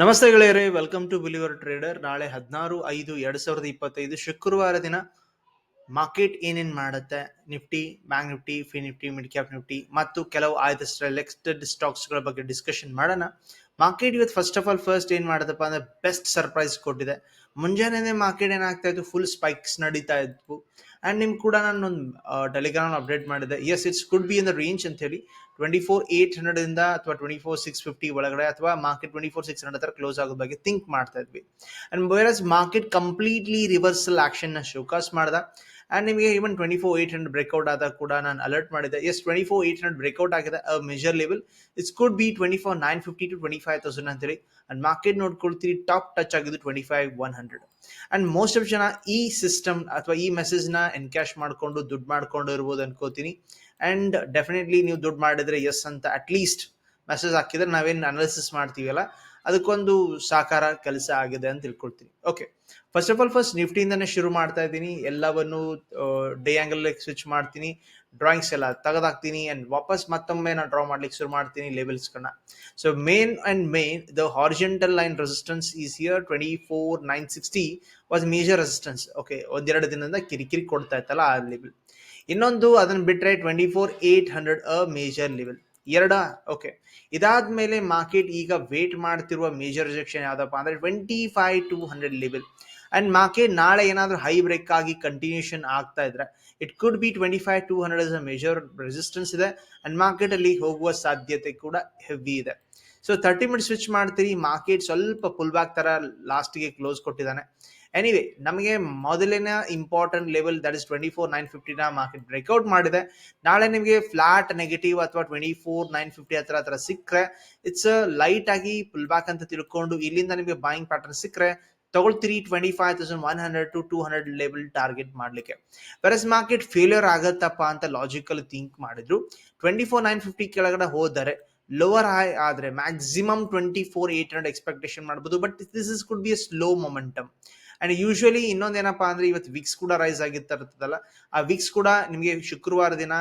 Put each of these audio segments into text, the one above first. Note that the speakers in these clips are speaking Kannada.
ನಮಸ್ತೆ ಗೆಳೆಯರೇ ವೆಲ್ಕಮ್ ಟು ಬಿಲಿವರ್ ಟ್ರೇಡರ್ ನಾಳೆ ಹದಿನಾರು ಐದು ಎರಡ್ ಸಾವಿರದ ಇಪ್ಪತ್ತೈದು ಶುಕ್ರವಾರ ದಿನ ಮಾರ್ಕೆಟ್ ಏನೇನ್ ಮಾಡುತ್ತೆ? ನಿಫ್ಟಿ ಬ್ಯಾಂಕ್ ನಿಫ್ಟಿ ಫಿ ನಿಫ್ಟಿ ಮಿಡ್ ಕ್ಯಾಪ್ ನಿಫ್ಟಿ ಮತ್ತು ಕೆಲವು ಆಯ್ದ ಸೆಲೆಕ್ಟೆಡ್ ಸ್ಟಾಕ್ಸ್ಗಳ ಬಗ್ಗೆ ಡಿಸ್ಕಷನ್ ಮಾಡೋಣ. ಮಾರ್ಕೆಟ್ ಇವತ್ತು ಫಸ್ಟ್ ಆಫ್ ಆಲ್ ಫಸ್ಟ್ ಏನ್ ಮಾಡುತ್ತಪ್ಪ ಅಂದ್ರೆ ಬೆಸ್ಟ್ ಸರ್ಪ್ರೈಸ್ ಕೊಟ್ಟಿದೆ. ಮುಂಜಾನೆ ಮಾರ್ಕೆಟ್ ಏನಾಗ್ತಾ ಇತ್ತು? ಫುಲ್ ಸ್ಪೈಕ್ಸ್ ನಡೀತಾ ಇದ್ವು. ಅಂಡ್ ನಿಮ್ ಕೂಡ ನಾನು ಒಂದು ಟೆಲಿಗ್ರಾಮ್ ಅಪ್ಡೇಟ್ ಮಾಡಿದೆ. As it's could be in the range ಅಂತ ಹೇಳಿ ಟ್ವೆಂಟಿ ಫೋರ್ ಏಟ್ ಹಂಡ್ರೆಡ್ ಇಂದ ಅಥವಾ ಟ್ವೆಂಟಿ ಫೋರ್ ಸಿಕ್ಸ್ ಫಿಫ್ಟಿ ಒಳಗಡೆ ಅಥವಾ market twenty four six hundred ಹತ್ರ ಕ್ಲೋಸ್ ಆಗೋ ಬಗ್ಗೆ ಥಿಂಕ್ ಮಾಡ್ತಾ ಇದ್ವಿ. And whereas market completely reversal ಆಕ್ಷನ್ನ showcase ಮಾಡ್ದ. ಅಂಡ್ ನಿಮಗೆ even twenty four eight hundred breakout ಆದಾಗ ಕೂಡ ನಾನು ಅಲರ್ಟ್ ಮಾಡಿದೆ as twenty four eight hundred breakout ಆಗಿದೆ a major level it's could be twenty four nine fifty to twenty five thousand ಅಂತೇಳಿ ಅಂಡ್ ಮಾರ್ಕೆಟ್ ನೋಡ್ಕೊಳ್ತೀರಿ ಟಾಪ್ ಟಚ್ ಆಗಿದ್ದು twenty five one hundred and most of ಜನ ಈ ಸಿಸ್ಟಮ್ ಅಥವಾ ಈ ಮೆಸೇಜ್ನ ಎನ್ಕ್ಯಾಶ್ ಮಾಡಿಕೊಂಡು, ದುಡ್ಡು ಮಾಡ್ಕೊಂಡು ಇರ್ಬೋದು ಅನ್ಕೋತೀನಿ. ಅಂಡ್ ಡೆಫಿನೆಟ್ಲಿ ನೀವು ದುಡ್ಡು ಮಾಡಿದ್ರೆ ಎಸ್ ಅಂತ ಅಟ್ ಲೀಸ್ಟ್ ಮೆಸೇಜ್ ಹಾಕಿದ್ರೆ ನಾವೇನು ಅನಾಲಿಸಿಸ್ ಮಾಡ್ತೀವಲ್ಲ, ಅದಕ್ಕೊಂದು ಸಾಕಾರ ಕೆಲಸ ಆಗಿದೆ ಅಂತ ತಿಳ್ಕೊಳ್ತೀನಿ. Okay first of all first ನಿಫ್ಟಿಯಿಂದನೇ ಶುರು ಮಾಡ್ತಾ ಇದ್ದೀನಿ. ಎಲ್ಲವನ್ನು ಡೇ ಆ್ಯಂಗಲ್ ಸ್ವಿಚ್ ಮಾಡ್ತೀನಿ. ಡ್ರಾಯಿಂಗ್ಸ್ ಎಲ್ಲ ತೆಗೆದಾಕ್ತೀನಿ ಅಂಡ್ ವಾಪಸ್ ಮತ್ತೊಮ್ಮೆ ನಾನು ಡ್ರಾ ಮಾಡ್ಲಿಕ್ಕೆ ಶುರು ಮಾಡ್ತೀನಿ ಲೆವೆಲ್ಸ್ಗಳನ್ನ so main and main the horizontal line resistance is here twenty four nine sixty was major resistance okay ಒಂದೆರಡು ದಿನದಿಂದ ಕಿರಿಕಿರಿ ಕೊಡ್ತಾ ಇತ್ತಲ್ಲ ಆ ಲೆವೆಲ್ ಇನ್ನೊಂದು ಅದನ್ನ ಬಿಟ್ರೆ twenty four eight hundred a major level ಎರಡ? ಓಕೆ ಇದಾದ ಮೇಲೆ ಮಾರ್ಕೆಟ್ ಈಗ ವೇಟ್ ಮಾಡ್ತಿರುವ ಮೇಜರ್ ರಿಜೆಕ್ಷನ್ ಯಾವ್ದಪ್ಪ ಅಂದ್ರೆ twenty five two hundred level and market ನಾಳೆ ಏನಾದ್ರೂ ಹೈ ಬ್ರೇಕ್ ಆಗಿ ಕಂಟಿನ್ಯೂಷನ್ ಆಗ್ತಾ ಇದ್ರೆ it could be twenty five two hundred is a major resistance ಇದೆ. ಅಂಡ್ ಮಾರ್ಕೆಟ್ ಅಲ್ಲಿ ಹೋಗುವ ಸಾಧ್ಯತೆ ಕೂಡ ಹೆವಿ ಇದೆ. ಸೊ ತರ್ಟಿ ಮಿನಿಟ್ ಸ್ವಿಚ್ ಮಾಡ್ತೀರಿ ಮಾರ್ಕೆಟ್ ಸ್ವಲ್ಪ ಪುಲ್ ಬ್ಯಾಕ್ ತರ ಲಾಸ್ಟ್ಗೆ ಕ್ಲೋಸ್ ಕೊಟ್ಟಿದ್ದಾನೆ. ಎನಿವೆ ನಮಗೆ ಮೊದಲಿನ important level that is twenty four nine ಫಿಫ್ಟಿನ market breakout ಮಾಡಿದೆ. ನಾಳೆ ನಿಮಗೆ ಫ್ಲಾಟ್ ನೆಗೆಟಿವ್ ಅಥವಾ ಟ್ವೆಂಟಿ ಫೋರ್ ನೈನ್ ಫಿಫ್ಟಿ ಹತ್ರ ಹತ್ರ ಸಿಕ್ಕರೆ ಇಟ್ಸ್ ಲೈಟ್ ಆಗಿ ಪುಲ್ ಬ್ಯಾಕ್ ಅಂತ ತಿಳ್ಕೊಂಡು ಇಲ್ಲಿಂದ ನಿಮಗೆ ಬಾಯಿಂಗ್ ಪ್ಯಾಟರ್ನ್ ಸಿಕ್ಕರೆ, ತಗೊಳ್ತೀರಿ twenty five thousand one hundred to two hundred level target ಮಾಡ್ಲಿಕ್ಕೆ. ವೆರಸ್ ಮಾರ್ಕೆಟ್ ಫೇಲ್ಯೂರ್ ಆಗತ್ತಪ್ಪ ಅಂತ ಲಾಜಿಕಲ್ ಥಿಂಕ್ ಮಾಡಿದ್ರು. ಟ್ವೆಂಟಿ ಫೋರ್ ನೈನ್ ಫಿಫ್ಟಿ ಕೆಳಗಡೆ ಹೋದರೆ ಲೋವರ್ ಹೈ ಆದ್ರೆ maximum twenty four eight hundred expectation ಮಾಡಬಹುದು but this is could be a slow momentum and usually ಇನ್ನೊಂದೇನಪ್ಪಾ ಅಂದ್ರೆ ಇವತ್ತು ವಿಕ್ಸ್ ಕೂಡ ರೈಸ್ ಆಗಿರ್ತಾ ಇರ್ತದಲ್ಲ ಆ ವಿಕ್ಸ್ ಕೂಡ ನಿಮಗೆ ಶುಕ್ರವಾರ ದಿನ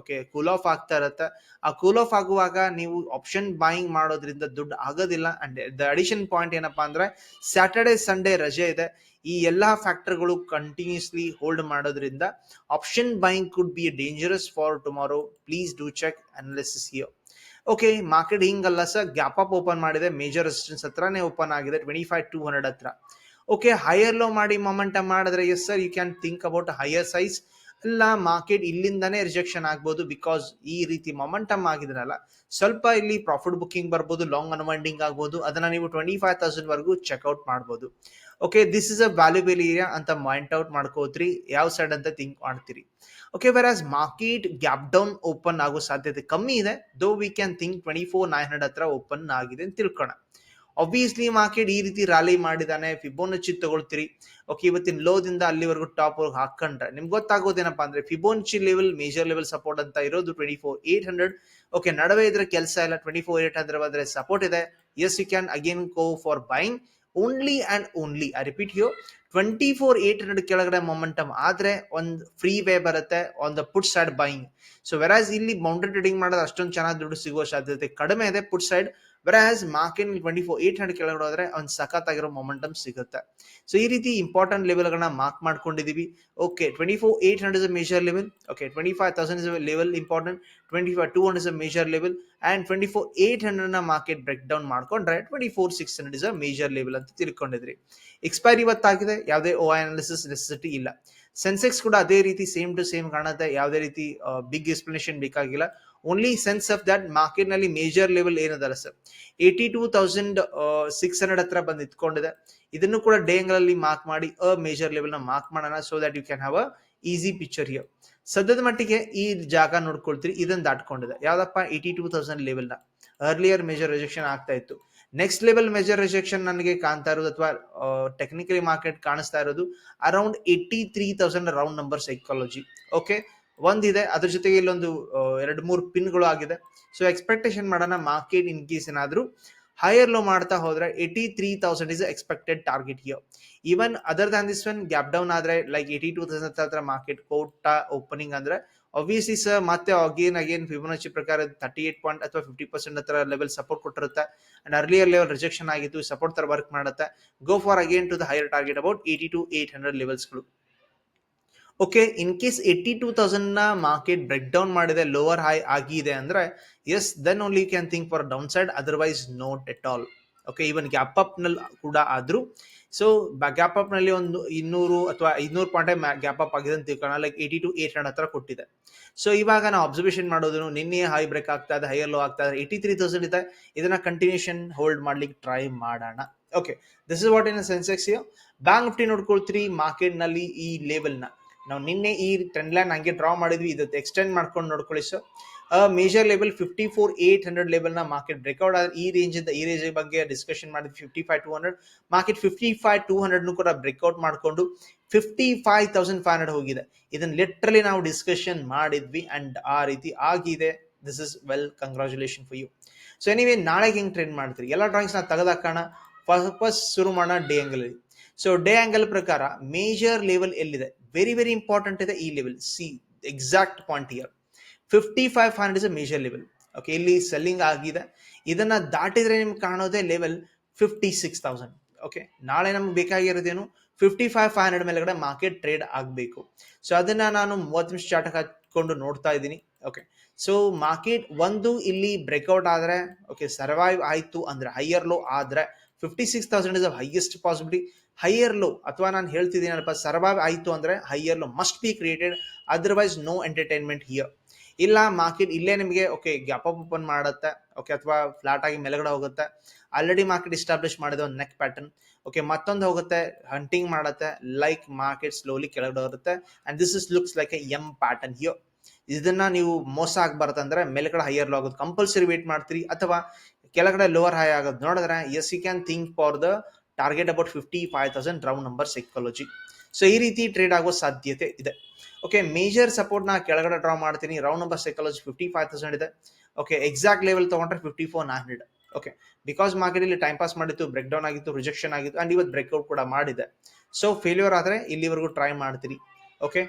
ಓಕೆ ಕೂಲ್ ಆಫ್ ಆಗ್ತಾ ಇರತ್ತೆ. ಆ ಕೂಲ್ ಆಫ್ ಆಗುವಾಗ ನೀವು ಆಪ್ಷನ್ ಬಾಯಿಂಗ್ ಮಾಡೋದ್ರಿಂದ ದುಡ್ಡು ಆಗೋದಿಲ್ಲ. ಅಂಡ್ ದ ಅಡಿಷನ್ ಪಾಯಿಂಟ್ ಏನಪ್ಪಾ ಅಂದ್ರೆ ಸ್ಯಾಟರ್ಡೆ ಸಂಡೇ ರಜೆ ಇದೆ. ಈ ಎಲ್ಲಾ ಫ್ಯಾಕ್ಟರ್ಗಳು ಕಂಟಿನ್ಯೂಸ್ಲಿ ಹೋಲ್ಡ್ ಮಾಡೋದ್ರಿಂದ option buying could be dangerous for tomorrow please do check analysis yo okay market ಹಿಂಗಲ್ಲ ಸರ್ ಗ್ಯಾಪ್ ಅಪ್ ಓಪನ್ ಮಾಡಿದೆ. ಮೇಜರ್ ರೆಸಿಸ್ಟೆನ್ಸ್ ಹತ್ರನೇ ಓಪನ್ ಆಗಿದೆ. ಟ್ವೆಂಟಿ ಫೈವ್ ಟೂ ಹಂಡ್ರೆಡ್ ಹತ್ರ. ಓಕೆ ಹೈಯರ್ ಲೋ ಮಾಡಿ ಮೊಮೆಂಟಮ್ ಮಾಡಿದ್ರೆ yes sir you can think about higher size ಅಲ್ಲ ಮಾರ್ಕೆಟ್ ಇಲ್ಲಿಂದಾನೇ ರಿಜೆಕ್ಷನ್ ಆಗ್ಬೋದು ಬಿಕಾಸ್ ಈ ರೀತಿ ಮೊಮೆಂಟಮ್ ಆಗಿದ್ರಲ್ಲ, ಸ್ವಲ್ಪ ಇಲ್ಲಿ ಪ್ರಾಫಿಟ್ ಬುಕ್ಕಿಂಗ್ ಬರ್ಬೋದು ಲಾಂಗ್ ಅನ್ವೈಂಡಿಂಗ್ ಆಗ್ಬೋದು, ಅದನ್ನ ನೀವು ಟ್ವೆಂಟಿ ಫೈವ್ ತೌಸಂಡ್ ವರೆಗೂ ಚೆಕ್ಔಟ್ ಮಾಡ್ಬೋದು. Okay this is a valuable area ಅಂತ ಮೈಂಡ್ ಔಟ್ ಮಾಡ್ಕೋತ್ರಿ, ಯಾವ ಸೈಡ್ ಅಂತ ಥಿಂಕ್ ಮಾಡ್ತೀರಿ. Okay whereas market gap down open ಆಗೋ ಸಾಧ್ಯತೆ ಕಮ್ಮಿ ಇದೆ though we can think twenty four nine hundred ಹತ್ರ ಓಪನ್ ಆಗಿದೆ ಅಂತ ತಿಳ್ಕೋಣ. ಆಬ್ವಿಯಸ್ಲಿ ಮಾರ್ಕೆಟ್ ಈ ರೀತಿ ರ್ಯಾಲಿ ಮಾಡಿದಾನೆ. ಫಿಬೋನಚಿ ತಗೊಳ್ತೀರಿ. ಓಕೆ ಇವತ್ತಿನ ಲೋದಿಂದ ಅಲ್ಲಿವರೆಗೂ ಟಾಪ್ ಹಾಕೊಂಡ್ರೆ. ನಿಮ್ಗೆ ಗೊತ್ತಾಗೋದೇನಪ್ಪ ಅಂದ್ರೆ Fibonacci level major level support ಅಂತ ಇರೋದು twenty four eight hundred okay ನಡುವೆ ಇದ್ರೆ ಕೆಲಸ ಇಲ್ಲ. ಟ್ವೆಂಟಿ ಫೋರ್ ಏಟ್ ಹಂಡ್ರೆಡ್ ಬಂದ್ರೆ ಸಪೋರ್ಟ್ ಇದೆ. Yes you can again go for buying only and only I repeat you twenty four eight hundred ಕೆಳಗಡೆ ಮೊಮೆಂಟಮ್ ಆದ್ರೆ ಒಂದು ಫ್ರೀ ವೇ ಬರುತ್ತೆ on the put side buying so whereas ಇಲ್ಲಿ ಮೌಂಟೆನ್ ಟ್ರೇಡಿಂಗ್ ಮಾಡೋದು ಅಷ್ಟೊಂದು ಚೆನ್ನಾಗಿ ದುಡ್ಡು ಸಿಗುವ ಸಾಧ್ಯತೆ ಕಡಿಮೆ ಇದೆ put side whereas market twenty four eight hundred ಕೆಳಗಡೆ ಹೋದ್ರೆ ಒಂದು ಸಖತ್ತಾಗಿರೋ ಮೊಮೆಂಟಮ್ ಸಿಗುತ್ತೆ. ಸೊ ಈ ರೀತಿ ಇಂಪಾರ್ಟೆಂಟ್ ಲೆವೆಲ್ಗಳನ್ನ mark ಮಾಡ್ಕೊಂಡಿದೀವಿ. Okay twenty four eight hundred is major level okay twenty five thousand is level important twenty five two hundred is major level and twenty four eight ಹಂಡ್ರೆಡ್ನ market break down ಮಾಡ್ಕೊಂಡ್ರೆ twenty four six hundred is a major level ಅಂತ ತಿಳ್ಕೊಂಡಿದ್ರಿ. ಎಕ್ಸ್ಪೈರಿ ಇವತ್ತಾಗಿದೆ ಯಾವುದೇ ಓ ಅನಾಲಿಸಿಸ್ ನೆಸೆಸಿಟಿ ಇಲ್ಲ. ಸೆನ್ಸೆಕ್ಸ್ ಕೂಡ ಅದೇ ರೀತಿ ಸೇಮ್ ಟು ಸೇಮ್ ಕಾಣುತ್ತೆ. ಯಾವುದೇ ರೀತಿ ಬಿಗ್ ಎಕ್ಸ್ಪ್ಲನೇಷನ್ ಬೇಕಾಗಿಲ್ಲ ಓನ್ಲಿ ಸೆನ್ಸ್ ಆಫ್ ದಟ್ ಮಾರ್ಕೆಟ್ನಲ್ಲಿ ಮೇಜರ್ ಲೆವೆಲ್ ಏನದಲ್ಲ sir eighty two thousand six hundred ಹತ್ರ ಬಂದು ಇಟ್ಕೊಂಡಿದೆ ಇದನ್ನು ಕೂಡ ಡೇ ಅಲ್ಲಿ ಮಾರ್ಕ್ ಮಾಡಿ ಅ ಮೇಜರ್ ಲೆವೆಲ್ನ ಮಾರ್ಕ್ ಮಾಡೋಣ so that you can have a easy picture here ಸದ್ಯದ ಮಟ್ಟಿಗೆ ಈ ಜಾಗ ನೋಡ್ಕೊಳ್ತೀರಿ ಇದನ್ನ ದಾಟ್ಕೊಂಡಿದೆ. ಯಾವ್ದಪ್ಪ? ಏಯ್ಟಿ ಟೂ ತೌಸಂಡ್ ಲೆವೆಲ್ನ. ಅರ್ಲಿಯರ್ ಮೇಜರ್ ರಿಜೆಕ್ಷನ್ ಆಗ್ತಾ ಇತ್ತು. ನೆಕ್ಸ್ಟ್ ಲೆವೆಲ್ ಮೇಜರ್ ರಿಜೆಕ್ಷನ್ ನನಗೆ ಕಾಣ್ತಾ ಇರೋದು ಅಥವಾ ಟೆಕ್ನಿಕಲಿ ಮಾರ್ಕೆಟ್ ಕಾಣಿಸ್ತಾ ಇರೋದು around eighty three thousand round number psychology okay ಒಂದಿದೆ, ಅದ್ರ ಜೊತೆಗೆ ಇಲ್ಲೊಂದು ಎರಡು ಮೂರು ಪಿನ್ಗಳು ಆಗಿದೆ. ಸೊ ಎಕ್ಸ್ಪೆಕ್ಟೇಷನ್ ಮಾಡೋಣ ಮಾರ್ಕೆಟ್ ಇನ್ ಕೇಸ್ ಏನಾದ್ರು ಹೈಯರ್ ಲೋ ಮಾಡ್ತಾ ಹೋದ್ರೆ eighty three thousand is expected target here even other than this one gap down ಆದ್ರೆ ಲೈಕ್ ಏಯ್ಟಿ ಟೂ ತೌಸಂಡ್ ಹತ್ರ ಮಾರ್ಕೆಟ್ ಕೋಟ ಓಪನಿಂಗ್ ಅಂದ್ರೆ ಆಬ್ವಿಯಸ್ಲಿ ಸರ್ ಮತ್ತೆ ಅಗೇನ್ ಅಗೇನ್ ಫಿಬೋನಚಿ ಪ್ರಕಾರ ತರ್ಟಿ ಏಟ್ ಪಾಯಿಂಟ್ ಅಥವಾ ಫಿಫ್ಟಿ ಪರ್ಸೆಂಟ್ ಹತ್ರ ಲೆವೆಲ್ ಸಪೋರ್ಟ್ ಕೊಟ್ಟಿರುತ್ತೆ. ಅಂಡ್ ಅರ್ಲಿಯರ್ ಲೆವೆಲ್ ರಿಜೆಕ್ಷನ್ ಆಗಿತ್ತು ಸಪೋರ್ಟ್ ತರ ವರ್ಕ್ ಮಾಡುತ್ತೆ. Go for again to the higher target about eighty two eight hundred ಲೆವೆಲ್ಸ್ಗಳು okay in case eighty two ತೌಸಂಡ್ನ market break down ಮಾಡಿದೆ ಲೋವರ್ ಹೈ ಆಗಿದೆ ಅಂದ್ರೆ yes then only can think for down side otherwise not at all okay even gap ಅಪ್ನಲ್ಲಿ ಕೂಡ ಆದರೂ. ಸೊ ಗ್ಯಾಪ್ ಅಪ್ನಲ್ಲಿ ಒಂದು ಇನ್ನೂರು ಅಥವಾ ಐನೂರು ಪಾಯಿಂಟ್ ಗ್ಯಾಪ್ ಅಪ್ ಆಗಿದೆ ಅಂತ ತಿಳ್ಕೊಳ್ಳೋಣ like eighty two eight hundred ಹತ್ರ ಕೊಟ್ಟಿದೆ. ಸೊ ಇವಾಗ ನಾವು ಅಬ್ಸರ್ವೇಷನ್ ಮಾಡೋದನ್ನು ನಿನ್ನೆ ಹೈ ಬ್ರೇಕ್ ಆಗ್ತಾ ಇದೆ ಹೈಯರ್ ಲೋ ಆಗ್ತಾ ಇದೆ ಏಯ್ಟಿ ತ್ರೀ ತೌಸಂಡ್ ಇದೆ, ಇದನ್ನ ಕಂಟಿನ್ಯೂಷನ್ ಹೋಲ್ಡ್ ಮಾಡ್ಲಿಕ್ಕೆ ಟ್ರೈ ಮಾಡೋಣ. Okay this is what in Sensex bank Nifty ನೋಡ್ಕೊಳ್ತೀರಿ ಮಾರ್ಕೆಟ್ನಲ್ಲಿ ಈ ಲೆವೆಲ್ನ. ನಾವು ನಿನ್ನೆ ಈ ಟ್ರೆಂಡ್ ಲೈನ್ ಹಂಗೆ ಡ್ರಾ ಮಾಡಿದ್ವಿ ಇದು ಎಕ್ಸ್ಟೆಂಡ್ ಮಾಡ್ಕೊಂಡು ನೋಡ್ಕೊಳ್ಳಿ so major level fifty four eight hundred ಲೆವೆಲ್ನ market breakout ಆದ್ರೆ ಈ ರೇಂಜ್ ಇಂದ ಈ ರೇಂಜ್ ಬಗ್ಗೆ ಡಿಸ್ಕಷನ್ ಮಾಡಿದ್ವಿ fifty five two hundred market fifty five two hundred ಕೂಡ ಬ್ರೇಕ್ಔಟ್ ಮಾಡ್ಕೊಂಡು fifty five thousand five hundred ಹೋಗಿದೆ. ಇದನ್ನ ಲಿಟ್ರಲಿ ನಾವು ಡಿಸ್ಕಷನ್ ಮಾಡಿದ್ವಿ ಅಂಡ್ ಆ ರೀತಿ ಆಗಿದೆ. This is well congratulation for you so anyway ನಾಳೆಗೆ ಹೆಂಗ್ ಟ್ರೆಂಡ್ ಮಾಡ್ತೀರಿ? ಎಲ್ಲ ಡ್ರಾಯಿಂಗ್ಸ್ನ ತೆಗೆದಾಕೋಣ. ಫಸ್ಟ್ ಶುರು ಮಾಡೋಣ ಡೇ ಆಂಗಲ್ ಅಲ್ಲಿ. ಸೊ ಡೇ ಆಂಗಲ್ ಪ್ರಕಾರ ಮೇಜರ್ ಲೆವೆಲ್ ಎಲ್ಲಿದೆ? ವೆರಿ ವೆರಿ ಇಂಪಾರ್ಟೆಂಟ್ ಇದೆ ಈ level see exact point here fifty five hundred is a major level okay ಇಲ್ಲಿ ಸೆಲ್ಲಿಂಗ್ ಆಗಿದೆ. ಇದನ್ನ ದಾಟಿದ್ರೆ ನಿಮ್ಗೆ ಕಾಣೋದೇ level fifty six thousand okay ನಾಳೆ ನಮ್ಗೆ ಬೇಕಾಗಿರೋದೇನು? ಫಿಫ್ಟಿ ಫೈವ್ ಫೈವ್ ಹಂಡ್ರೆಡ್ ಮೇಲೆಗಡೆ ಮಾರ್ಕೆಟ್ ಟ್ರೇಡ್ ಆಗಬೇಕು. ಸೊ ಅದನ್ನ ನಾನು ಮೂವತ್ತು ನಿಮಿಷ ಚಾರ್ಟ್ ಹಾಕೊಂಡು ನೋಡ್ತಾ ಇದ್ದೀನಿ. ಓಕೆ ಸೊ ಮಾರ್ಕೆಟ್ ಒಂದು ಇಲ್ಲಿ ಬ್ರೇಕ್ಔಟ್ ಆದರೆ ಓಕೆ ಸರ್ವೈವ್ ಆಯಿತು ಅಂದರೆ ಹೈಯರ್ ಲೋ ಆದರೆ fifty six thousand is highest possibility higher low ಅಥವಾ ನಾನು ಹೇಳ್ತಿದ್ದೀನಪ್ಪ ಸರ್ವೈವ್ ಆಯಿತು ಅಂದರೆ higher low must be created otherwise no entertainment here ಇಲ್ಲ ಮಾರ್ಕೆಟ್ ಇಲ್ಲೇ ನಿಮಗೆ ಓಕೆ ಗ್ಯಾಪ್ ಅಪ್ ಓಪನ್ ಮಾಡುತ್ತೆ ಓಕೆ ಅಥವಾ ಫ್ಲಾಟ್ ಆಗಿ ಮೆಲಗಡೆ ಹೋಗುತ್ತೆ. ಆಲ್ರೆಡಿ ಮಾರ್ಕೆಟ್ ಇಸ್ಟಾಬ್ಲಿಷ್ ಮಾಡಿದ ಒಂದು ನೆಕ್ ಪ್ಯಾಟರ್ನ್ ಓಕೆ ಮತ್ತೊಂದು ಹೋಗುತ್ತೆ ಹಂಟಿಂಗ್ ಮಾಡುತ್ತೆ ಲೈಕ್ ಮಾರ್ಕೆಟ್ ಸ್ಲೋಲಿ ಕೆಳಗಡೆ ಹೋಗುತ್ತೆ and this is looks like a M pattern ಹಿಯೋ ಇದನ್ನ ನೀವು ಮೋಸ ಆಗ್ಬಾರ್ದಂದ್ರೆ ಮೇಲ್ಗಡೆ ಹೈಯರ್ ಲೋ ಆಗೋದು. ಕಂಪಲ್ಸರಿ ವೇಟ್ ಮಾಡ್ತೀರಿ, ಅಥವಾ ಕೆಳಗಡೆ ಲೋವರ್ ಹೈ ಆಗೋದು. ನೋಡಿದ್ರೆ yes you can think for the target about fifty five thousand round number psychology so ಈ ರೀತಿ ಟ್ರೇಡ್ ಆಗೋ ಸಾಧ್ಯತೆ ಇದೆ. ಓಕೆ ಮೇಜರ್ ಸಪೋರ್ಟ್ ನಾ ಕೆಳಗಡೆ ಡ್ರಾ ಮಾಡ್ತೀನಿ. Round number psychology fifty five thousand ಇದೆ. ಓಕೆ ಎಕ್ಸಾಕ್ಟ್ ಲೆವೆಲ್ ತಗೊಂಡ್ರೆ fifty four nine hundred okay because market ಇಲ್ಲಿ ಟೈಮ್ ಪಾಸ್ ಮಾಡಿತ್ತು ಬ್ರೇಕ್ ಡೌನ್ ಆಗಿತ್ತು ರಿಜೆಕ್ಷನ್ ಆಗಿತ್ತು ಅಂಡ್ ಇವತ್ತು ಬ್ರೇಕ್ಔಟ್ ಕೂಡ ಮಾಡಿದೆ. ಸೊ ಫೇಲ್ಯೂರ್ ಆದ್ರೆ ಇಲ್ಲಿವರೆಗೂ ಟ್ರೈ ಮಾಡ್ತೀರಿ. ಓಕೆ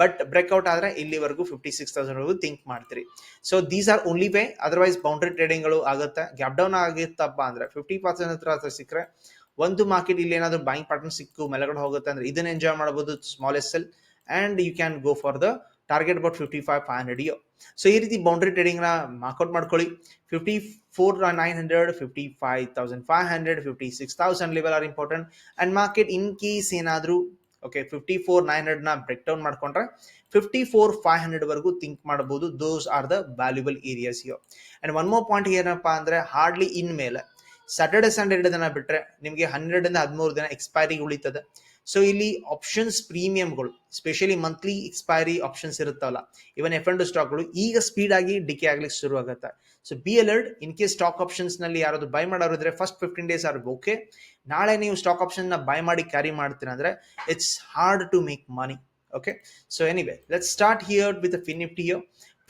ಬಟ್ ಬ್ರೇಕ್ಔಟ್ ಆದ್ರೆ ಇಲ್ಲಿವರೆಗೂ ಫಿಫ್ಟಿ ಸಿಕ್ಸ್ ತೌಸಂಡ್ ವರೆಗೂ ಥಿಂಕ್ ಮಾಡ್ತೀರಿ. So these are only way otherwise boundary ಟ್ರೇಡಿಂಗ್ಗಳು ಆಗುತ್ತೆ. ಗ್ಯಾಪ್ ಡೌನ್ ಆಗಿತ್ತಪ್ಪ ಅಂದ್ರೆ ಫಿಫ್ಟಿ ಪರ್ಸೆಂಟ್ ಹತ್ರ ಸಿಕ್ಕರೆ ಒಂದು ಮಾರ್ಕೆಟ್ ಇಲ್ಲಿ ಏನಾದರೂ ಬೈಂಗ್ ಪ್ಯಾಟರ್ನ್ ಸಿಕ್ಕು, ಮೇಲ್ಗಡೆ ಹೋಗುತ್ತೆ ಅಂದ್ರೆ ಇದನ್ನ ಎಂಜಾಯ್ ಮಾಡಬಹುದು small S L and you can go for the target about fifty five five hundred yo so ಈ ರೀತಿ ಬೌಂಡ್ರಿ ಟ್ರೇಡಿಂಗ್ನ ಮಾರ್ಕೌಟ್ ಮಾಡ್ಕೊಳ್ಳಿ. Fifty four nine hundred fifty five thousand five hundred fifty six thousand level are important and market in case ಏನಾದರೂ ಓಕೆ ಫಿಫ್ಟಿ ಫೋರ್ ನೈನ್ ಹಂಡ್ರೆಡ್ನ ಬ್ರೇಕ್ ಡೌನ್ ಮಾಡ್ಕೊಂಡ್ರೆ ಫಿಫ್ಟಿ ಫೋರ್ ಫೈವ್ ಹಂಡ್ರೆಡ್ ವರೆಗೂ ಥಿಂಕ್ ಮಾಡಬಹುದು those are the valuable areas yo and one more point ಏನಪ್ಪಾ ಅಂದ್ರೆ ಹಾರ್ಡ್ಲಿ ಇನ್ ಮೇಲೆ. ಸ್ಯಾಟರ್ಡೆ ಸಂಡೇ ಎರಡು ದಿನ ಬಿಟ್ರೆ ನಿಮಗೆ ಹನ್ನೆರಡರಿಂದ ಹದಿಮೂರು ದಿನ ಎಕ್ಸ್ಪೈರಿ ಉಳಿತದೆ. ಸೊ ಇಲ್ಲಿ ಆಪ್ಷನ್ಸ್ ಪ್ರೀಮಿಯಂಗಳು ಸ್ಪೆಷಲಿ ಮಂತ್ಲಿ ಎಕ್ಸ್ಪೈರಿ ಆಪ್ಷನ್ಸ್ ಇರುತ್ತಲ್ಲ ಇವನ್ ಎಫ್ ಅಂಡ್ ಸ್ಟಾಕ್ಗಳು ಈಗ ಸ್ಪೀಡ್ ಆಗಿ ಡಿಕೆ ಆಗ್ಲಿಕ್ಕೆ ಶುರು ಆಗುತ್ತೆ. So be alert in case stock ಆಪ್ಷನ್ಸ್ನಲ್ಲಿ ಯಾರಾದ್ರು ಬೈ ಮಾಡೋರು ಇದ್ರೆ first fifteen days are okay ನಾಳೆ ನೀವು ಸ್ಟಾಕ್ ಆಪ್ಷನ್ನ ಬೈ ಮಾಡಿ ಕ್ಯಾರಿ ಮಾಡ್ತೀರಾ ಅಂದ್ರೆ it's hard to make money okay so anyway let start here with fin Nifty here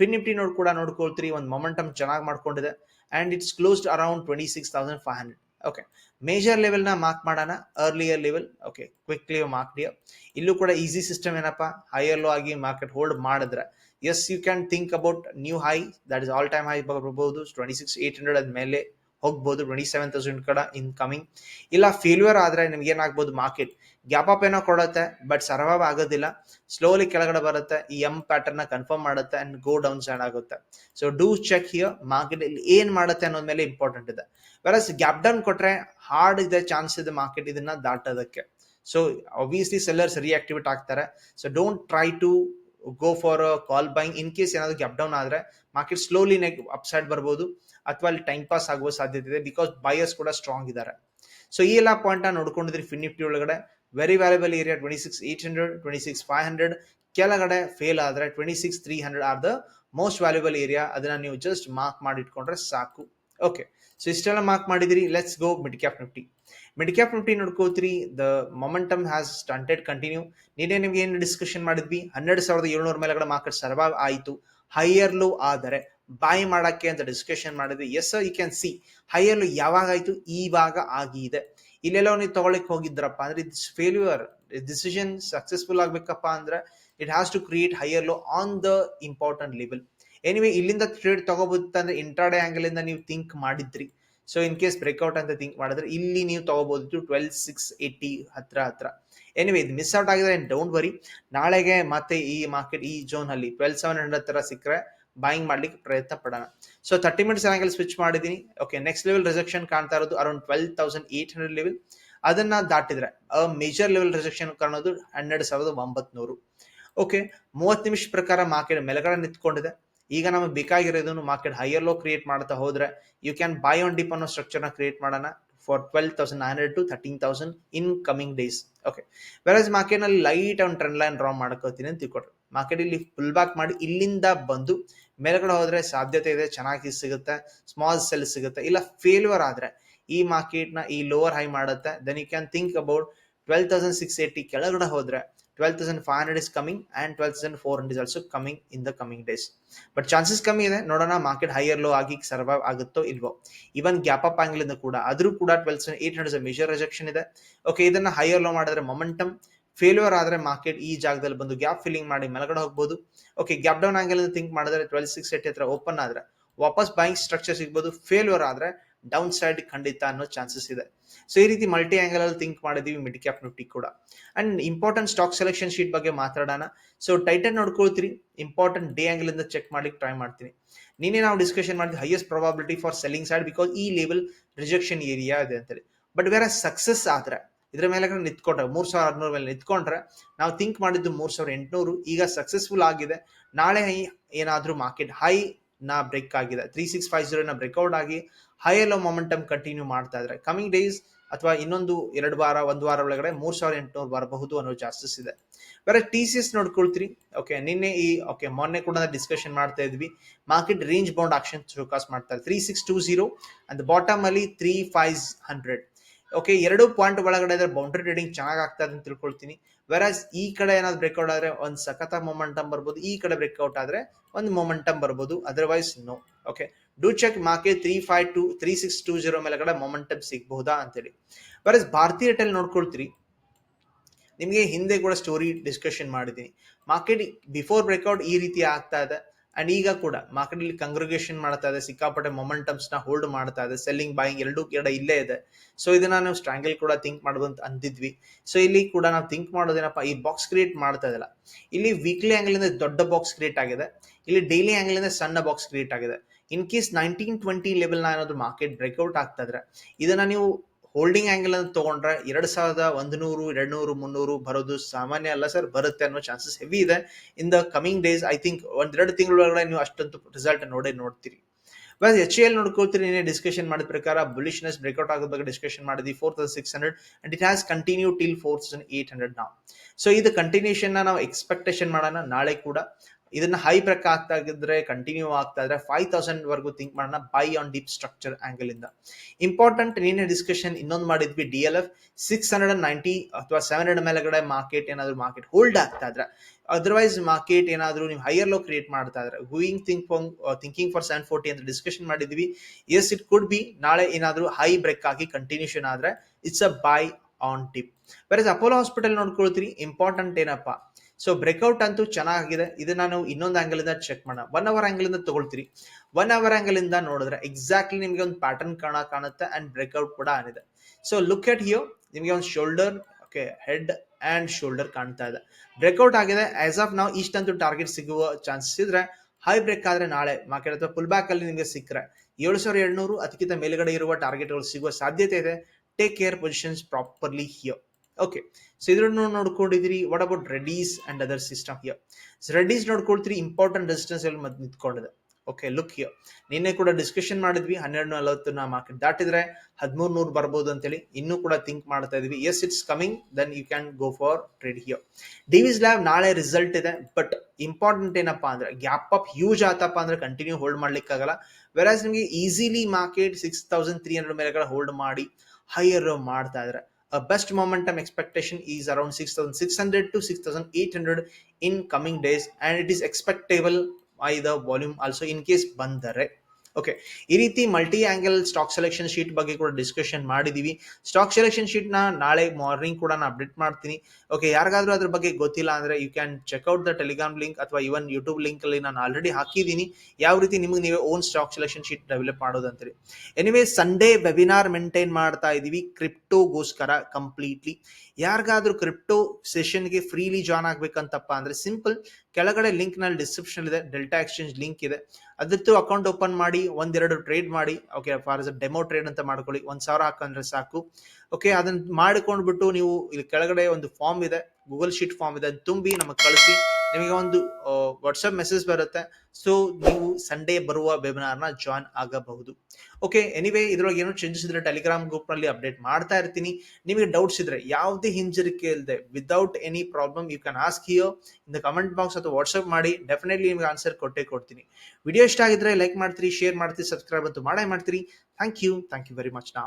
fin Nifty ನೋಡ್ ಕೂಡ ನೋಡ್ಕೊಳ್ತೀರಿ, ಒಂದು ಮೊಮೆಂಟಮ್ ಚೆನ್ನಾಗಿ ಮಾಡ್ಕೊಂಡಿದೆ. And it's closed around twenty six thousand five hundred okay major ಲೆವೆಲ್ನ mark ಮಾಡೋಣ earlier level okay quickly mark dear ಇಲ್ಲೂ ಕೂಡ ಈಸಿ ಸಿಸ್ಟಮ್ ಏನಪ್ಪ? ಹೈಯರ್ ಲೋ ಆಗಿ ಮಾರ್ಕೆಟ್ ಹೋಲ್ಡ್ ಮಾಡಿದ್ರೆ. Yes you can think about new high that is all time high ಬರ್ಬೋದು ಟ್ವೆಂಟಿ ಸಿಕ್ಸ್ ಏಟ್ ಹಂಡ್ರೆಡ್ ಆದ್ಮೇಲೆ ಹೋಗ್ಬೋದು. ಟ್ವೆಂಟಿ ಸೆವೆನ್ ತೌಸಂಡ್ ಕಡೆ ಇನ್ ಕಮಿಂಗ್ ಇಲ್ಲ ಫೇಲ್ಯೂರ್ ಆದ್ರೆ ನಿಮ್ಗೆ ಏನಾಗ್ಬೋದು ಮಾರ್ಕೆಟ್ ಗ್ಯಾಪ್ ಅಪ್ ಏನೋ ಕೊಡುತ್ತೆ ಬಟ್ ಸರ್ವೈವ್ ಆಗೋದಿಲ್ಲ. ಸ್ಲೋಲಿ ಕೆಳಗಡೆ ಬರುತ್ತೆ, ಈ ಎಂ ಪ್ಯಾಟರ್ನ್ ಕನ್ಫರ್ಮ್ ಮಾಡುತ್ತೆ ಅಂಡ್ ಗೋ ಡೌನ್ ಸೈಡ್ ಆಗುತ್ತೆ. So do check here market ಇಲ್ಲಿ ಏನ್ ಮಾಡುತ್ತೆ ಅನ್ನೋದ್ ಮೇಲೆ ಇಂಪಾರ್ಟೆಂಟ್ ಇದೆ. ವೆರಸ್ ಗ್ಯಾಪ್ ಡೌನ್ ಕೊಟ್ರೆ ಹಾರ್ಡ್ ಇದೆ ಚಾನ್ಸ್ ಇದೆ ಮಾರ್ಕೆಟ್ ಇದನ್ನ ದಾಟೋದಕ್ಕೆ. ಸೊ ಆಬ್ವಿಯಸ್ಲಿ ಸೆಲ್ಲರ್ಸ್ ರಿಯಾಕ್ಟಿವೇಟ್ ಆಗ್ತಾರೆ. So don't try to go for call buying in case ಏನಾದ್ರು ಗ್ಯಾಪ್ ಡೌನ್ ಆದ್ರೆ ಮಾರ್ಕೆಟ್ ಸ್ಲೋಲಿ ನೆಗ್ ಅಪ್ಸೈಡ್ ಬರ್ಬೋದು. ಅಥವಾ ಅಲ್ಲಿ ಟೈಮ್ ಪಾಸ್ ಆಗುವ ಸಾಧ್ಯತೆ ಇದೆ ಬಿಕಾಸ್ ಬಯರ್ಸ್ ಕೂಡ ಸ್ಟ್ರಾಂಗ್ ಇದ್ದಾರೆ. ಸೊ ಈ ಎಲ್ಲ ಪಾಯಿಂಟ್ ನೋಡ್ಕೊಂಡಿದ್ರಿ ಫಿನಿಫ್ಟಿ ನಿಫ್ಟಿ ಒಳಗಡೆ. Very valuable area twenty six eight hundred twenty six five hundred ಕೆಳಗಡೆ ಫೇಲ್ ಆದರೆ twenty six three hundred are the most valuable area ಅದನ್ನ ನೀವು ಜಸ್ಟ್ ಮಾರ್ಕ್ ಮಾಡಿ ಇಟ್ಕೊಂಡ್ರೆ ಸಾಕು. ಓಕೆ ಸೊ ಇಷ್ಟೆಲ್ಲ ಮಾರ್ಕ್ ಮಾಡಿದಿರಿ. Let's go mid cap Nifty mid cap Nifty ನೋಡ್ಕೋತೀರಿ. The momentum has stunted continue ನಿನ್ನೆ ನಿಮ್ಗೆ ಏನು ಡಿಸ್ಕಷನ್ ಮಾಡಿದ್ವಿ? ಹನ್ನೆರಡು ಸಾವಿರದ ಏಳ್ನೂರ ಮೇಲೆಗಡೆ ಮಾರ್ಕೆಟ್ ಸರ್ವೈವ್ ಆಯಿತು. ಹೈಯರ್ ಲೋ ಆದರೆ ಬಾಯ್ ಮಾಡಕ್ಕೆ ಅಂತ ಡಿಸ್ಕಷನ್ ಮಾಡಿದ್ವಿ. Yes you can see higher low ಯಾವಾಗ ಆಯ್ತು? ಇವಾಗ ಆಗಿದೆ. ಇಲ್ಲೆಲ್ಲ ನೀವು ತಗೊಳಕ್ ಹೋಗಿದ್ರಪ್ಪ ಅಂದ್ರೆ ಇಟ್ಸ್ ಫೇಲ್ಯೂರ್ ಡಿಸಿಷನ್ ಸಕ್ಸಸ್ಫುಲ್ ಆಗ್ಬೇಕಪ್ಪ ಅಂದ್ರೆ it has to create higher low on the important level anyway ಇಲ್ಲಿಂದ ಟ್ರೇಡ್ ತಗೋಬೋದಂದ್ರೆ ಇಂಟ್ರಾಡೆ ಆಂಗಲ್ ಇಂದ ನೀವು ಥಿಂಕ್ ಮಾಡಿದ್ರಿ. ಸೊ ಇನ್ ಕೇಸ್ ಬ್ರೇಕ್ಔಟ್ ಅಂತ ಥಿಂಕ್ ಮಾಡಿದ್ರೆ ಇಲ್ಲಿ ನೀವು ತಗೋಬಹುದು ಟ್ವೆಲ್ ಸಿಕ್ಸ್ ಏಯ್ಟಿ ಹತ್ರ ಹತ್ರ. ಎನಿವೆ ಇದು ಮಿಸ್ ಔಟ್ ಆಗಿದ್ರೆ ಡೋಂಟ್ ವರಿ ನಾಳೆಗೆ ಮತ್ತೆ ಈ ಮಾರ್ಕೆಟ್ ಈ ಜೋನ್ ಅಲ್ಲಿ ಟ್ವೆಲ್ ಸೆವೆನ್ ಹಂಡ್ರೆಡ್ ತರ ಸಿಕ್ಕರೆ ಬಾಯಿಂಗ್ ಮಾಡ್ಲಿಕ್ಕೆ ಪ್ರಯತ್ನ ಪಡೋಣ. So thirty minutes angle switch ಮಾಡಿದೀನಿ ಓಕೆ ನೆಕ್ಸ್ಟ್ ಲೆವೆಲ್ ರಿಜೆಕ್ಷನ್ ಕಾಣ್ತಾ ಇರೋದು around twelve thousand eight hundred level ಅದನ್ನ ದಾಟಿದ್ರೆ ಮೇಜರ್ ಲೆವೆಲ್ ರಿಜೆಕ್ಷನ್ ಕಾಣೋದು ಹನ್ನೆರಡು ಸಾವಿರದ ಒಂಬತ್ನೂರು. ಓಕೆ ಮೂವತ್ತು ನಿಮಿಷ ಪ್ರಕಾರ ಮಾರ್ಕೆಟ್ ಮೇಲ್ಗಡೆ ನಿಂತ್ಕೊಂಡಿದೆ. ಈಗ ನಮಗೆ ಬೇಕಾಗಿರೋದನ್ನು ಮಾರ್ಕೆಟ್ ಹೈಯರ್ ಲೋ ಕ್ರಿಯೇಟ್ ಮಾಡ್ತಾ ಹೋದ್ರೆ you can buy on dip ಅನ್ನೋ ಸ್ಟ್ರಕ್ಚರ್ನ ಕ್ರಿಯೇಟ್ ಮಾಡೋಣ for twelve thousand nine hundred to thirteen thousand in coming days okay versus ಮಾರ್ಕೆಟ್ನಲ್ಲಿ light on trend line draw ಮಾಡ್ಕೋತೀನಿ ಅಂತ ತಿಳ್ಕೊಟ್ರು. ಮಾರ್ಕೆಟ್ ಇಲ್ಲಿ ಫುಲ್ ಬ್ಯಾಕ್ ಮಾಡಿ ಇಲ್ಲಿಂದ ಬಂದು ಮೇಲ್ಗಡೆ ಹೋದ್ರೆ ಸಾಧ್ಯತೆ ಇದೆ, ಚೆನ್ನಾಗಿ ಸಿಗುತ್ತೆ ಸ್ಮಾಲ್ ಸೆಲ್ ಸಿಗುತ್ತೆ, ಇಲ್ಲ ಫೇಲ್ಯೂರ್ ಆದ್ರೆ ಈ ಮಾರ್ಕೆಟ್ನ ಈ ಲೋವರ್ ಹೈ ಮಾಡುತ್ತೆ. Then you can think about twelve thousand six eighty ಕೆಳಗಡೆ ಹೋದ್ರೆ twelve thousand five hundred is coming and twelve thousand four hundred also coming in the coming days but chances ಕಮ್ಮಿ ಇದೆ. ನೋಡೋಣ ಮಾರ್ಕೆಟ್ ಹೈಯರ್ ಲೋ ಆಗಿ ಸರ್ವೈವ್ ಆಗುತ್ತೋ ಇಲ್ವೋ. ಇವನ್ ಗ್ಯಾಪ್ ಅಪ್ ಆಂಗಲ್ ಕೂಡ ಆದ್ರೂ ಕೂಡ twelve thousand eight hundred major rejection ಇದೆ. ಓಕೆ ಇದನ್ನ ಹೈಯರ್ ಲೋ ಮಾಡಿದ್ರೆ ಮೊಮೆಂಟಮ್ ಫೇಲ್ಯೂರ್ ಆದ್ರೆ ಮಾರ್ಕೆಟ್ ಈ ಜಾಗದಲ್ಲಿ ಬಂದು ಗ್ಯಾಪ್ ಫಿಲ್ಲಿಂಗ್ ಮಾಡಿ ಮೇಲ್ಗಡೆ ಹೋಗ್ಬೋದು. Okay gap down angle think ಮಾಡಿದ್ರೆ ಟ್ವೆಲ್ ಸಿಕ್ಸ್ ಏಟ್ ಹತ್ರ ಓಪನ್ ಆದ್ರೆ ವಾಪಸ್ ಬೈಂಗ್ ಸ್ಟ್ರಕ್ಚರ್ ಸಿಗ್ಬೋದು. ಫೇಲ್ಯೂರ್ ಆದ್ರೆ ಡೌನ್ ಸೈಡ್ ಖಂಡಿತ ಅನ್ನೋ ಚಾನ್ಸಸ್ ಇದೆ. ಸೊ ಈ ರೀತಿ ಮಲ್ಟಿ ಆಂಗಲ್ ಅಲ್ಲಿ ಥಿಂಕ್ ಮಾಡಿದೀವಿ ಮಿಡ್ ಕ್ಯಾಪ್ ನಿಫ್ಟಿ ಕೂಡ. And important stock selection sheet ಬಗ್ಗೆ ಮಾತಾಡೋಣ. ಸೊ ಟೈಟನ್ ನೋಡ್ಕೊಳ್ತೀರಿ. ಇಂಪಾರ್ಟೆಂಟ್ ಡೇ ಆಂಗಲ್ ಇಂದ ಚೆಕ್ ಮಾಡ್ಲಿಕ್ಕೆ ಟ್ರೈ ಮಾಡ್ತೀನಿ. ನಿನ್ನೆ ನಾವು ಡಿಸ್ಕಷನ್ ಮಾಡಿದ್ವಿ highest probability for selling side because ಈ ಲೆವೆಲ್ ರಿಜೆಕ್ಷನ್ ಏರಿಯಾ ಇದೆ ಅಂತೇಳಿ. ಬಟ್ ವೇರ್ ಸಕ್ಸಸ್ ಆದ್ರೆ ಇದ್ರ ಮೇಲೆ ನಿಂತ್ಕೊಂಡ್ರೆ, ಮೂರು ಸಾವಿರ ಆರ್ನೂರ ಮೇಲೆ ನಿಂತ್ಕೊಂಡ್ರೆ, ನಾವು ಥಿಂಕ್ ಮಾಡಿದ್ದು ಮೂರು ಸಾವಿರ ಎಂಟುನೂರು, ಈಗ ಸಕ್ಸಸ್ಫುಲ್ ಆಗಿದೆ. ನಾಳೆ ಏನಾದರೂ ಮಾರ್ಕೆಟ್ ಹೈ ನ ಬ್ರೇಕ್ ಆಗಿದೆ. ತ್ರೀ ಸಿಕ್ಸ್ ಫೈವ್ ಜೀರೋ ನ ಬ್ರೇಕ್ಔಟ್ ಆಗಿ ಹೈ ಲೋ ಮೊಮೆಂಟಮ್ ಕಂಟಿನ್ಯೂ ಮಾಡ್ತಾ ಇದ್ರೆ ಕಮಿಂಗ್ ಡೇಸ್ ಅಥವಾ ಇನ್ನೊಂದು ಎರಡು ವಾರ, ಒಂದು ವಾರ ಒಳಗಡೆ ಮೂರ್ ಸಾವಿರ ಎಂಟುನೂರು ಬರಬಹುದು ಅನ್ನೋ ಚಾನ್ಸಸ್ ಇದೆ. ಬೇರೆ ಟಿ ಸಿ ಎಸ್ ನೋಡ್ಕೊಳ್ತೀರಿ. ಓಕೆ ನಿನ್ನೆ ಈ ಓಕೆ ಮೊನ್ನೆ ಕೂಡ ಡಿಸ್ಕಷನ್ ಮಾಡ್ತಾ ಇದ್ವಿ. Market range bound action focus ಮಾಡ್ತಾರೆ three six two zero and bottom ಅಲ್ಲಿ ತ್ರೀ ಫೈವ್ ಹಂಡ್ರೆಡ್ ಓಕೆ ಎರಡು ಪಾಯಿಂಟ್ ಒಳಗಡೆ ಇದ್ರೆ ಬೌಂಡ್ರಿ ಟ್ರೇಡಿಂಗ್ ಚೆನ್ನಾಗಿ ಇದೆ ಅಂತ ತಿಳ್ಕೊಳ್ತೀನಿ. ವೆರಾಸ್ ಈ ಕಡೆ ಏನಾದ್ರು ಬ್ರೇಕ್ಔಟ್ ಆದ್ರೆ ಒಂದು ಸಖತ ಮೊಮೆಂಟಮ್ ಬರ್ಬೋದು, ಈ ಕಡೆ ಬ್ರೇಕ್ಔಟ್ ಆದ್ರೆ ಒಂದು ಮೊಮೆಂಟಮ್ ಬರ್ಬೋದು otherwise no okay do check Maa Ke three five to three six two zero ಮೇಲೆಗಡೆ ಮೊಮೆಂಟಮ್ ಸಿಗಬಹುದಾ ಅಂತೇಳಿ. ವೆರಸ್ ಭಾರತೀಯ ಟೆಲ್ ನೋಡ್ಕೊಳ್ತೀರಿ, ನಿಮಗೆ ಹಿಂದೆ ಕೂಡ ಸ್ಟೋರಿ ಡಿಸ್ಕಷನ್ ಮಾಡಿದ್ದೀನಿ. ಮಾರ್ಕೆಟ್ ಬಿಫೋರ್ ಬ್ರೇಕ್ಔಟ್ ಈ ರೀತಿ ಆಗ್ತಾ ಇದೆ. ಅಂಡ್ ಈಗ ಕೂಡ ಮಾರ್ಕೆಟ್ ಅಲ್ಲಿ ಕಂಗ್ರಿಗೇಷನ್ ಮಾಡ್ತಾ ಇದೆ, ಸಿಕ್ಕಾಪಟ್ಟೆ ಮೊಮೆಂಟಮ್ಸ್ನ ಹೋಲ್ಡ್ ಮಾಡ್ತಾ ಇದೆ ಸೆಲ್ಲಿಂಗ್ ಬಾಯಿಂಗ್ ಎರಡೂ ಕಡೆ ಇಲ್ಲೇ ಇದೆ. ಸೊ ಇದನ್ನ ನಾವು ಸ್ಟ್ರಾಂಗಲ್ ಕೂಡ ಥಿಂಕ್ ಅಂತ ಅಂದಿದ್ವಿ. ಸೊ ಇಲ್ಲಿ ಕೂಡ ನಾವು ಥಿಂಕ್ ಮಾಡೋದೇನಪ್ಪ ಈ ಬಾಕ್ಸ್ ಕ್ರಿಯೇಟ್ ಮಾಡ್ತಾ ಇದಲ್ಲ. ಇಲ್ಲಿ ವೀಕ್ಲಿ ಆಂಗಲ್ ಇಂದ ದೊಡ್ಡ ಬಾಕ್ಸ್ ಕ್ರಿಯೇಟ್ ಆಗಿದೆ. ಇಲ್ಲಿ ಡೈಲಿ ಆಂಗಲ್ ಇಂದ ಸಣ್ಣ ಬಾಕ್ಸ್ ಕ್ರಿಯೇಟ್ ಆಗಿದೆ. In case nineteen twenty level ಏನಾದ್ರು ಮಾರ್ಕೆಟ್ ಬ್ರೇಕ್ಔಟ್ ಆಗ್ತಾ ಇದ್ರೆ, ಇದನ್ನ ನೀವು ಹೋಲ್ಡಿಂಗ್ ಆಂಗಲ್ ಅಂತ ತಗೊಂಡ್ರೆ ಎರಡ್ ಸಾವಿರದ ಒಂದು ನೂರು ಎರಡ್ ನೂರು ಮುನ್ನೂರು ಬರೋದು ಸಾಮಾನ್ಯ ಅಲ್ಲ ಸರ್ ಬರುತ್ತೆ ಅನ್ನೋ ಚಾನ್ಸಸ್ ಹೆವಿ ಇದೆ. In the coming days I think ಒಂದೆರಡು ತಿಂಗಳೊಳಗಡೆ ನೀವು ಅಷ್ಟೊಂದು ರಿಸಲ್ಟ್ ನೋಡೇ ನೋಡ್ತೀರಿ. ಬಸ್ ಎಚ್ ಎಲ್ ನೋಡ್ಕೊಳ್ತೀರಿ ನಿನ್ನೆ ಡಿಸ್ಕಷನ್ ಮಾಡಿದ ಪ್ರಕಾರ ಬುಲಿಶ್ನೆಸ್ ಬ್ರೇಕ್ಔಟ್ ಆಗೋದ ಬಗ್ಗೆ ಡಿಸ್ಕಷನ್ ಮಾಡಿದ್ವಿ four thousand six hundred and it has continue till four thousand eight hundred ನಾವು ಸೊ ಇದು ಕಂಟಿನ್ಯೂಷನ್ ನಾವು ಎಕ್ಸ್ಪೆಕ್ಟೇಷನ್ ಮಾಡೋಣ ನಾಳೆ ಕೂಡ. ಇದನ್ನ ಹೈ ಬ್ರೇಕ್ ಆಗ್ತಾ ಇದ್ರೆ ಕಂಟಿನ್ಯೂ ಆಗ್ತಾ ಇದ್ರೆ ಫೈವ್ ತೌಸಂಡ್ ವರೆಗೂ ಥಿಂಕ್ ಮಾಡೋಣ buy on dip structure angle ಇಂದ. ಇಂಪಾರ್ಟೆಂಟ್ ನೀನೆ ಡಿಸ್ಕಷನ್ ಇನ್ನೊಂದು ಮಾಡಿದ್ವಿ D L F six hundred ninety ಅಥವಾ ಸೆವೆನ್ ಹಂಡ್ರೆಡ್ ಮೇಲೆಗಡೆ ಮಾರ್ಕೆಟ್ ಏನಾದ್ರು ಮಾರ್ಕೆಟ್ ಹೋಲ್ಡ್ ಆಗ್ತಾ ಇದ್ರೆ. ಅದರ್ವೈಸ್ ಮಾರ್ಕೆಟ್ ಏನಾದ್ರು ನೀವು ಹೈಯರ್ ಲೋ ಕ್ರಿಯೇಟ್ ಮಾಡ್ತಾ ಇದ್ರೆ ಹೂಯಿಂಗ್ think thinking for seven forty ಅಂತ ಡಿಸ್ಕಷನ್ ಮಾಡಿದ್ವಿ. ಎಸ್ ಇಟ್ ಕುಡ್ ಬಿ ನಾಳೆ ಏನಾದ್ರು ಹೈ ಬ್ರೇಕ್ ಆಗಿ ಕಂಟಿನ್ಯೂಷನ್ ಆದ್ರೆ it's a buy on dip ಬೇರೆ ಅಪೋಲೋ ಹಾಸ್ಪಿಟಲ್ ನೋಡ್ಕೊಳ್ತೀರಿ ಇಂಪಾರ್ಟೆಂಟ್ ಏನಪ್ಪಾ? ಸೊ ಬ್ರೇಕ್ಔಟ್ ಅಂತೂ ಚೆನ್ನಾಗಿದೆ. ಇದನ್ನ ನಾವು ಇನ್ನೊಂದು ಆಂಗಲ್ ಇಂದ ಚೆಕ್ ಮಾಡೋಣ. ಒನ್ ಅವರ್ ಆಂಗಲ್ ಇಂದ ತಗೊಳ್ತೀರಿ. ಒನ್ ಅವರ್ ಆಂಗಲ್ ಇಂದ ನೋಡಿದ್ರೆ ಎಕ್ಸಾಕ್ಟ್ಲಿ ನಿಮಗೆ ಒಂದು ಪ್ಯಾಟರ್ನ್ ಕಾಣ, ಕಾಣುತ್ತೆ ಅಂಡ್ ಬ್ರೇಕ್ಔಟ್ ಕೂಡ ಆಗಿದೆ. ಸೊ ಲುಕ್ ಎಟ್ ಹಿಯೋ ನಿಮಗೆ ಒಂದು shoulder okay head and shoulder ಕಾಣ್ತಾ ಇದೆ. ಬ್ರೇಕ್ಔಟ್ ಆಗಿದೆ. ಆಸ್ ಆಫ್ ನಾವು ಇಷ್ಟಂತೂ ಟಾರ್ಗೆಟ್ ಸಿಗುವ ಚಾನ್ಸಸ್ ಇದ್ರೆ ಹೈ ಬ್ರೇಕ್ ಆದ್ರೆ ನಾಳೆ ಮಾರ್ಕೆಟ್ ಅಥವಾ ಫುಲ್ ಬ್ಯಾಕ್ ಅಲ್ಲಿ ನಿಮಗೆ ಸಿಕ್ಕರೆ ಏಳು ಸಾವಿರ ಏಳ್ನೂರು, ಅದಕ್ಕಿಂತ ಮೇಲ್ಗಡೆ ಇರುವ ಟಾರ್ಗೆಟ್ಗಳು ಸಿಗುವ ಸಾಧ್ಯತೆ ಇದೆ. Take care positions properly here okay so ಇದನ್ನು ನೋಡ್ಕೊಂಡಿದ್ರಿ what about Reddy's and other system here Reddy's ನೋಡ್ಕೊಳ್ತೀರಿ important distance ಅಲ್ಲಿ ಮತ್ತೆ ನಿಂತ್ಕೊಂಡಿದೆ. ಓಕೆ ಲುಕ್ ಹಿಯರ್ ನಿನ್ನೆ ಕೂಡ ಡಿಸ್ಕಷನ್ ಮಾಡಿದ್ವಿ ಹನ್ನೆರಡು ನಲವತ್ತು ನಾ ಮಾರ್ಕೆಟ್ ದಾಟಿದ್ರೆ ಹದಿಮೂರು ನೂರು ಬರ್ಬೋದು ಅಂತೇಳಿ. ಇನ್ನೂ ಕೂಡ ಥಿಂಕ್ ಮಾಡ್ತಾ ಇದೀವಿ. Yes it's coming then you can go for trade here Divi's lab ನಾಳೆ ರಿಸಲ್ಟ್ ಇದೆ ಬಟ್ ಇಂಪಾರ್ಟೆಂಟ್ ಏನಪ್ಪಾ ಅಂದ್ರೆ ಗ್ಯಾಪ್ ಅಪ್ ಹ್ಯೂಜ್ ಆತಪ್ಪ ಅಂದ್ರೆ ಕಂಟಿನ್ಯೂ ಹೋಲ್ಡ್ ಮಾಡ್ಲಿಕ್ಕಾಗಲ್ಲ. ವೆರಾಸ್ ನಿಮಗೆ easily market six thousand three hundred ಮೇಲೆ ಹೋಲ್ಡ್ ಮಾಡಿ ಹೈಯರ್ ಮಾಡ್ತಾ ಇದ್ರೆ. A best momentum expectation is around 6600 to 6800 in coming days and it is expectable by the volume also in case bandh okay ಈ ರೀತಿ multi angle stock selection sheet ಬಗ್ಗೆ ಕೂಡ ಡಿಸ್ಕಷನ್ ಮಾಡಿದೀವಿ. ಸ್ಟಾಕ್ ಸೆಲೆಕ್ಷನ್ ಶೀಟ್ನ ನಾಳೆ ಮಾರ್ನಿಂಗ್ ಕೂಡ ನಾನು ಅಪ್ಡೇಟ್ ಮಾಡ್ತೀನಿ. ಓಕೆ ಯಾರಿಗಾದ್ರೂ ಅದ್ರ ಬಗ್ಗೆ ಗೊತ್ತಿಲ್ಲ ಅಂದ್ರೆ you can check out the Telegram link ಅಥವಾ ಇವನ್ ಯೂಟ್ಯೂಬ್ ಲಿಂಕ್ ಅಲ್ಲಿ ನಾನು ಆಲ್ರೆಡಿ ಹಾಕಿದ್ದೀನಿ. ಯಾವ ರೀತಿ ನಿಮಗೆ ನೀವೇ own stock selection sheet develop ಮಾಡೋದಂತೀರಿ anyway Sunday webinar maintain ಮಾಡ್ತಾ ಇದೀವಿ. ಕ್ರಿಪ್ಟೋಗೋಸ್ಕರ ಕಂಪ್ಲೀಟ್ಲಿ ಯಾರಿಗಾದ್ರೂ ಕ್ರಿಪ್ಟೋ ಸೆಷನ್ಗೆ ಫ್ರೀಲಿ ಜಾಯ್ನ್ ಆಗ್ಬೇಕಂತಪ್ಪ ಅಂದ್ರೆ ಸಿಂಪಲ್ ಕೆಳಗಡೆ ಲಿಂಕ್ನಲ್ಲಿ ಡಿಸ್ಕ್ರಿಪ್ಷನ್ ಇದೆ ಡೆಲ್ಟಾ ಎಕ್ಸ್ಚೇಂಜ್ ಲಿಂಕ್ ಇದೆ. ಅದ್ರದ್ದು ಅಕೌಂಟ್ ಓಪನ್ ಮಾಡಿ, ಒಂದೆರಡು ಟ್ರೇಡ್ ಮಾಡಿ ಓಕೆ ಫಾರ್ ಡೆಮೋ ಟ್ರೇಡ್ ಅಂತ ಮಾಡ್ಕೊಳ್ಳಿ, ಒಂದ್ ಸಾವಿರ ಹಾಕಂದ್ರೆ ಸಾಕು. ಓಕೆ ಅದನ್ನ ಮಾಡಿಕೊಂಡ್ಬಿಟ್ಟು ನೀವು ಇಲ್ಲಿ ಕೆಳಗಡೆ ಒಂದು ಫಾರ್ಮ್ ಇದೆ ಗೂಗಲ್ ಶೀಟ್ ಫಾರ್ಮ್ ಇದೆ ತುಂಬಿ ನಮಗೆ ಕಳಿಸಿ. ನಿಮಗೆ ಒಂದು ವಾಟ್ಸಪ್ ಮೆಸೇಜ್ ಬರುತ್ತೆ. ಸೊ ನೀವು ಸಂಡೇ ಬರುವ ವೆಬಿನಾರ್ನ ಜಾಯ್ನ್ ಆಗಬಹುದು. ಓಕೆ ಎನಿವೇ ಇದ್ರೊಳಗೆ ಏನೋ ಚೇಂಜಸ್ ಇದ್ರೆ ಟೆಲಿಗ್ರಾಮ್ ಗ್ರೂಪ್ನಲ್ಲಿ ಅಪ್ಡೇಟ್ ಮಾಡ್ತಾ ಇರ್ತೀನಿ. ನಿಮಗೆ ಡೌಟ್ಸ್ ಇದ್ರೆ, ಯಾವುದೇ ಹಿಂಜರಿಕೆ ಇಲ್ಲದೆ without any problem you can ask here in the comment box ಅಥವಾ ವಾಟ್ಸಪ್ ಮಾಡಿ ಡೆಫಿನೆಟ್ಲಿ ನಿಮ್ಗೆ ಆನ್ಸರ್ ಕೊಟ್ಟೇ ಕೊಡ್ತೀನಿ. ವಿಡಿಯೋ ಇಷ್ಟ ಆಗಿದ್ರೆ ಲೈಕ್ ಮಾಡ್ತೀರಿ ಶೇರ್ ಮಾಡ್ತೀರಿ ಸಬ್ಸ್ಕ್ರೈಬ್ ಅಂತೂ ಮಾಡೇ ಮಾಡ್ತೀರಿ. Thank you thank you very much ನಾ